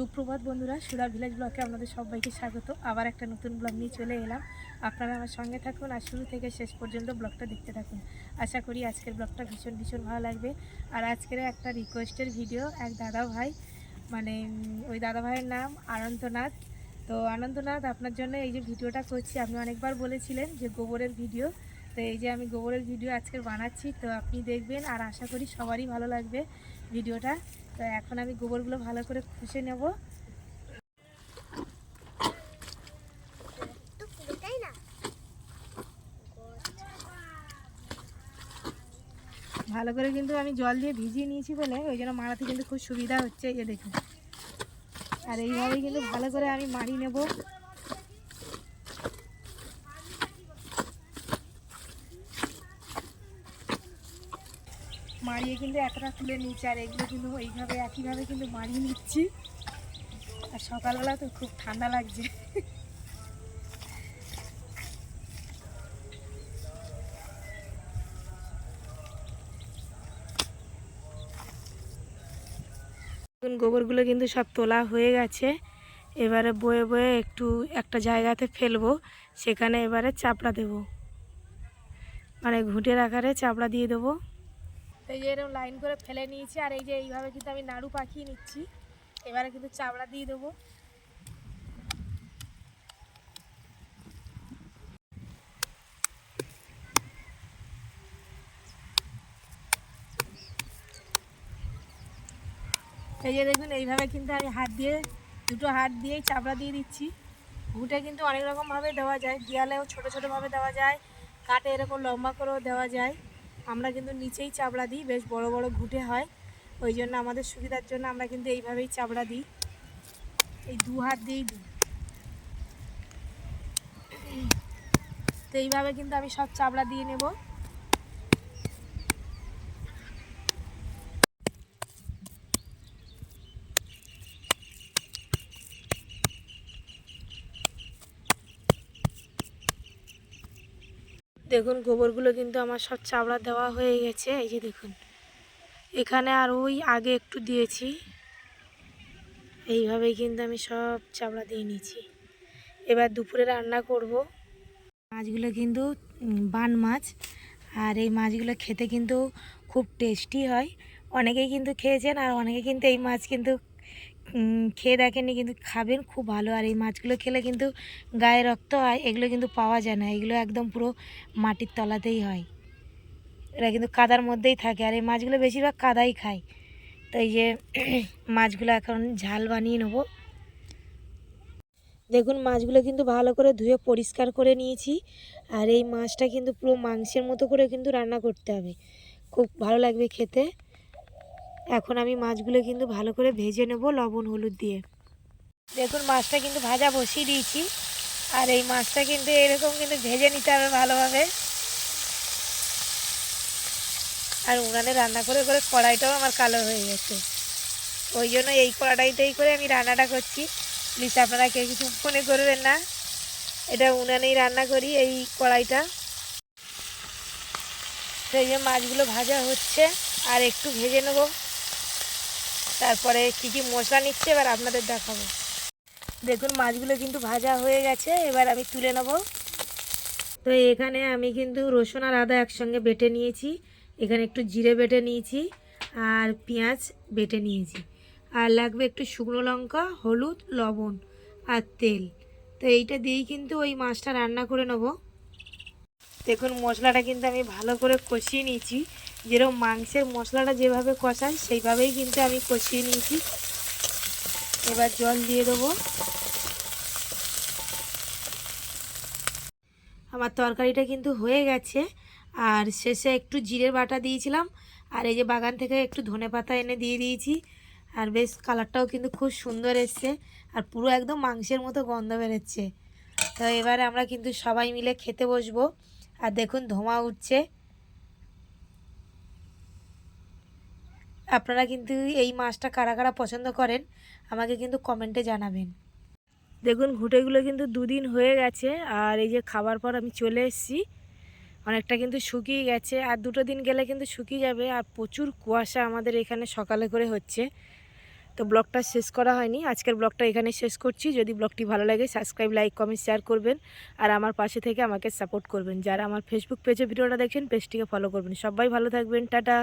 সুপ্রভাত বন্ধুরা সুরা ভিলেজ ব্লকে আপনাদের সবাইকে স্বাগত। আবার একটা নতুন ব্লগ নিয়ে চলে এলাম। আপনারা আমার সঙ্গে থাকুন আর শুরু থেকে শেষ পর্যন্ত ব্লগটা দেখতে থাকুন। আশা করি আজকের ব্লগটা ভীষণ ভীষণ ভালো লাগবে। আর আজকের একটা রিকোয়েস্টের ভিডিও এক দাদা ভাই মানে ওই দাদা ভাইয়ের নাম অনন্তনাথ তো আনন্দনাথ, আপনার জন্য এই যে ভিডিওটা করছি, আপনি অনেকবার বলেছিলেন যে গোবরের ভিডিও তো এই যে আমি গোবরের ভিডিও আজকে বানাচ্ছি, তো আপনি দেখবেন আর আশা করি সবারই ভালো লাগবে ভিডিওটা তো এখন আমি গোবরগুলো ভালো করে খুশে নেব। ভালো করে কিন্তু আমি জল দিয়ে ভিজিয়ে নিয়েছি বলে ওই জন্য মারাতে কিন্তু খুব সুবিধা হচ্ছে এ দেখুন। আর এইভাবেই কিন্তু ভালো করে আমি মারি নেব। মারিয়ে কিন্তু এতটা তুলে নিচ্ছি আর এগুলো কিন্তু এইভাবে একইভাবে কিন্তু মারিয়ে নিচ্ছি। আর সকালবেলা তো খুব ঠান্ডা লাগছে। গোবরগুলো কিন্তু সব তোলা হয়ে গেছে। এবারে বয়ে বয়ে একটু একটা জায়গাতে ফেলব, সেখানে এবারে চাপড়া দেব। মানে ঘুঁটের আকারে চাপড়া দিয়ে দেবো। এই যে এরকম লাইন করে ফেলে নিয়েছি, আর এই যে এইভাবে কিন্তু আমি নাড়ু পাকিয়ে নিচ্ছি। এবারে কিন্তু চাপড়া দিয়ে দেবো। এই যে দেখুন, এইভাবে কিন্তু আমি হাত দিয়ে, দুটো হাত দিয়েই চাপড়া দিয়ে দিচ্ছি। ঘুঁটে কিন্তু অনেক রকমভাবে দেওয়া যায় দেয়ালেও ছোটো ছোটোভাবে দেওয়া যায়, কাটে এরকম লম্বা করেও দেওয়া যায়। আমরা কিন্তু নিচেই চাবড়া দিই, বেশ বড় বড় ঘুটে হয়। ওই জন্য আমাদের সুবিধার জন্য আমরা কিন্তু এইভাবেই চাবড়া দিই। এই দু হাত দিয়েই দিই। তো এইভাবে কিন্তু আমি সব চাবড়া দিয়ে নেব। দেখুন, গোবরগুলো কিন্তু আমার সব চাবড়া দেওয়া হয়ে গেছে। এই যে দেখুন, এখানে আর ওই আগে একটু দিয়েছি। এইভাবেই কিন্তু আমি সব চাবড়া দিয়ে নিয়েছি। এবার দুপুরে রান্না করব। মাছগুলো কিন্তু বান মাছ, আর এই মাছগুলো খেতে কিন্তু খুব টেস্টি হয়। অনেকেই কিন্তু খেয়েছেন, আর অনেকে কিন্তু এই মাছ কিন্তু খেয়ে দেখেনি কিন্তু খাবেন, খুব ভালো। আর এই মাছগুলো খেলে কিন্তু গায়ে রক্ত হয়, এগুলো কিন্তু পাওয়া যায় না। এগুলো একদম পুরো মাটির তলাতেই হয়। এরা কিন্তু কাদার মধ্যেই থাকে। আর এই মাছগুলো বেশিরভাগ কাদাই খায়। তো এই যে মাছগুলো এখন ঝাল বানিয়ে নেব। দেখুন, মাছগুলো কিন্তু ভালো করে ধুয়ে পরিষ্কার করে নিয়েছি। আর এই মাছটা কিন্তু পুরো মাংসের মতো করে কিন্তু রান্না করতে হবে। খুব ভালো লাগবে খেতে। এখন আমি মাছগুলো কিন্তু ভালো করে ভেজে নেব লবণ, হলুদ দিয়ে। দেখুন, মাছটা কিন্তু ভাজা বসিয়ে দিয়েছি। আর এই মাছটা কিন্তু এরকম কিন্তু ভেজে নিতে হবে ভালোভাবে। আর উনানে রান্না করে করে কড়াইটাও আমার কালো হয়ে গেছে। ওই জন্য এই কড়াইটাই করে আমি রান্নাটা করছি। প্লিজ আপনারা কেউ কিছু মনে করবেন না। এটা উনানেই রান্না করি এই কড়াইটা। সেই যে মাছগুলো ভাজা হচ্ছে, আর একটু ভেজে নেব। তারপরে কী কী মশলা নিচ্ছে এবার আপনাদের দেখাবো। দেখুন, মাছগুলো কিন্তু ভাজা হয়ে গেছে, এবার আমি তুলে নেব। তো এখানে আমি কিন্তু রসুন আর আদা একসঙ্গে বেটে নিয়েছি। এখানে একটু জিরে বেটে নিয়েছি আর পেঁয়াজ বেটে নিয়েছি। আর লাগবে একটু শুকনো লঙ্কা, হলুদ, লবণ আর তেল। তো এইটা দিয়েই কিন্তু ওই মাছটা রান্না করে নেব। দেখুন, মশলাটা কিন্তু আমি ভালো করে কষিয়ে নিয়েছি। যেরকম মাংসের মশলাটা যেভাবে কষাই, সেইভাবেই কিন্তু আমি কষিয়ে নিয়েছি। এবার জল দিয়ে দেবো। আমার তরকারিটা কিন্তু হয়ে গেছে। আর শেষে একটু জিরের বাটা দিয়েছিলাম। আর এই যে বাগান থেকে একটু ধনে পাতা এনে দিয়ে দিয়েছি। আর বেশ কালারটাও কিন্তু খুব সুন্দর এসছে। আর পুরো একদম মাংসের মতো গন্ধ বেরোচ্ছে। তো এবারে আমরা কিন্তু সবাই মিলে খেতে বসবো। আর দেখুন ধোঁয়া উঠছে। আপনারা কিন্তু এই মাছটা কারা কারা পছন্দ করেন, আমাকে কিন্তু কমেন্টে জানাবেন। দেখুন, ঘুঁটেগুলো কিন্তু দুদিন হয়ে গেছে, আর এই যে খাবার পর আমি চলে এসেছি। অনেকটা কিন্তু শুকিয়ে গেছে, আর দুটো দিন গেলে কিন্তু শুকিয়ে যাবে, আর প্রচুর কুয়াশা আমাদের এখানে সকালে করে হচ্ছে। তো ব্লগটা শেষ করা হয়নি, আজকের ব্লগটা এখানে শেষ করছি। যদি ব্লগটি ভালো লাগে সাবস্ক্রাইব লাইক কমেন্ট শেয়ার করবেন, আর আমার পাশে থেকে আমাকে সাপোর্ট করবেন। যারা আমার ফেসবুক পেজে ভিডিওটা দেখছেন পেজটিকে ফলো করবেন। সবাই ভালো থাকবেন, টাটা।